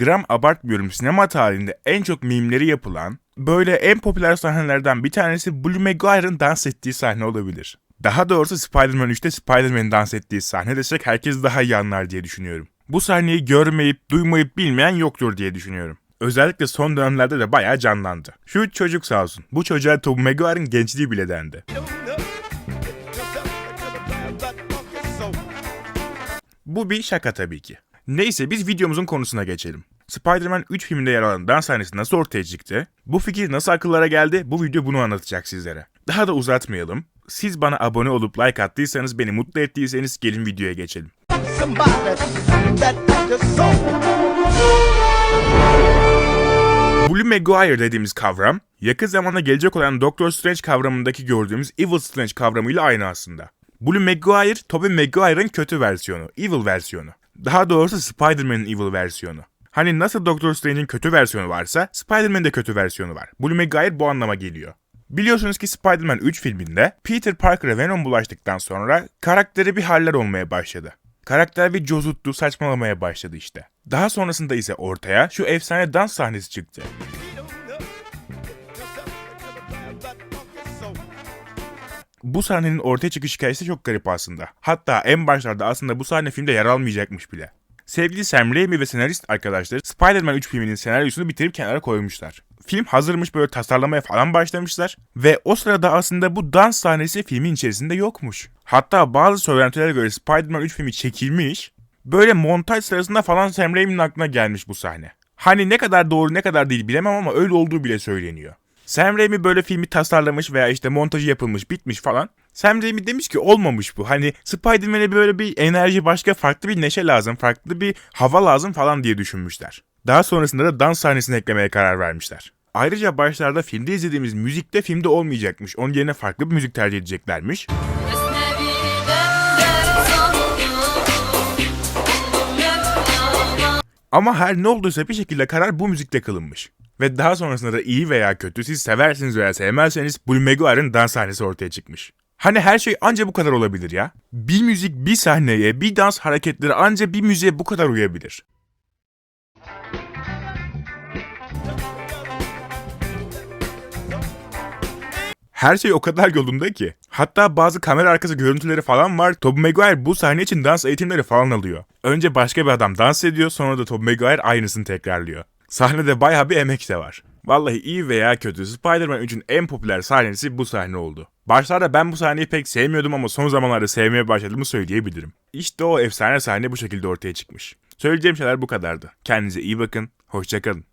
gram abartmıyorum sinema tarihinde en çok mimleri yapılan, böyle en popüler sahnelerden bir tanesi Blue Maguire'ın dans ettiği sahne olabilir. Daha doğrusu Spider-Man 3'te Spider-Man'in dans ettiği sahne desek herkes daha iyi anlar diye düşünüyorum. Bu sahneyi görmeyip, duymayıp bilmeyen yoktur diye düşünüyorum. Özellikle son dönemlerde de bayağı canlandı. Şu çocuk sağ olsun. Bu çocuğa Tobey Maguire'ın gençliği bile dendi. Bu bir şaka tabii ki. Neyse biz videomuzun konusuna geçelim. Spider-Man 3 filminde yer alan dans sahnesi nasıl ortaya çıktı? Bu fikir nasıl akıllara geldi? Bu video bunu anlatacak sizlere. Daha da uzatmayalım. Siz bana abone olup like attıysanız, beni mutlu ettiyseniz gelin videoya geçelim. Blue Maguire dediğimiz kavram, yakın zamanda gelecek olan Doctor Strange kavramındaki gördüğümüz Evil Strange kavramıyla aynı aslında. Blue Maguire, Tobey Maguire'ın kötü versiyonu, evil versiyonu. Daha doğrusu Spider-Man'in evil versiyonu. Hani nasıl Doctor Strange'in kötü versiyonu varsa, Spider-Man'in de kötü versiyonu var. Blue Maguire bu anlama geliyor. Biliyorsunuz ki Spider-Man 3 filminde Peter Parker'a Venom bulaştıktan sonra karakteri bir haller olmaya başladı. Karakter bir cozuttu, saçmalamaya başladı işte. Daha sonrasında ise ortaya şu efsane dans sahnesi çıktı. Bu sahnenin ortaya çıkış hikayesi çok garip aslında. Hatta en başlarda aslında bu sahne filmde yer almayacakmış bile. Sevgili Sam Raimi ve senarist arkadaşları Spider-Man 3 filminin senaryosunu bitirip kenara koymuşlar. Film hazırmış böyle tasarlamaya falan başlamışlar ve o sırada aslında bu dans sahnesi filmin içerisinde yokmuş. Hatta bazı söylentilere göre Spider-Man 3 filmi çekilmiş, böyle montaj sırasında falan Sam Raimi'nin aklına gelmiş bu sahne. Hani ne kadar doğru ne kadar değil bilemem ama öyle olduğu bile söyleniyor. Sam Raimi böyle filmi tasarlamış veya işte montajı yapılmış bitmiş falan. Sam Raimi demiş ki olmamış bu. Hani Spider-Man'e böyle bir enerji başka farklı bir neşe lazım. Farklı bir hava lazım falan diye düşünmüşler. Daha sonrasında da dans sahnesini eklemeye karar vermişler. Ayrıca başlarda filmde izlediğimiz müzik de filmde olmayacakmış. Onun yerine farklı bir müzik tercih edeceklermiş. Ama her ne olduysa bir şekilde karar bu müzikte kılınmış. Ve daha sonrasında da iyi veya kötü siz seversiniz veya sevmezseniz Blue Maguire'ın dans sahnesi ortaya çıkmış. Hani her şey anca bu kadar olabilir ya. Bir müzik bir sahneye, bir dans hareketleri anca bir müziğe bu kadar uyabilir. Her şey o kadar yolunda ki. Hatta bazı kamera arkası görüntüleri falan var. Tobey Maguire bu sahne için dans eğitimleri falan alıyor. Önce başka bir adam dans ediyor sonra da Tobey Maguire aynısını tekrarlıyor. Sahnede bayağı bir emek de var. Vallahi iyi veya kötü Spider-Man 3'ün en popüler sahnesi bu sahne oldu. Başlarda ben bu sahneyi pek sevmiyordum ama son zamanlarda sevmeye başladığımı söyleyebilirim. İşte o efsane sahne bu şekilde ortaya çıkmış. Söyleyeceğim şeyler bu kadardı. Kendinize iyi bakın, hoşçakalın.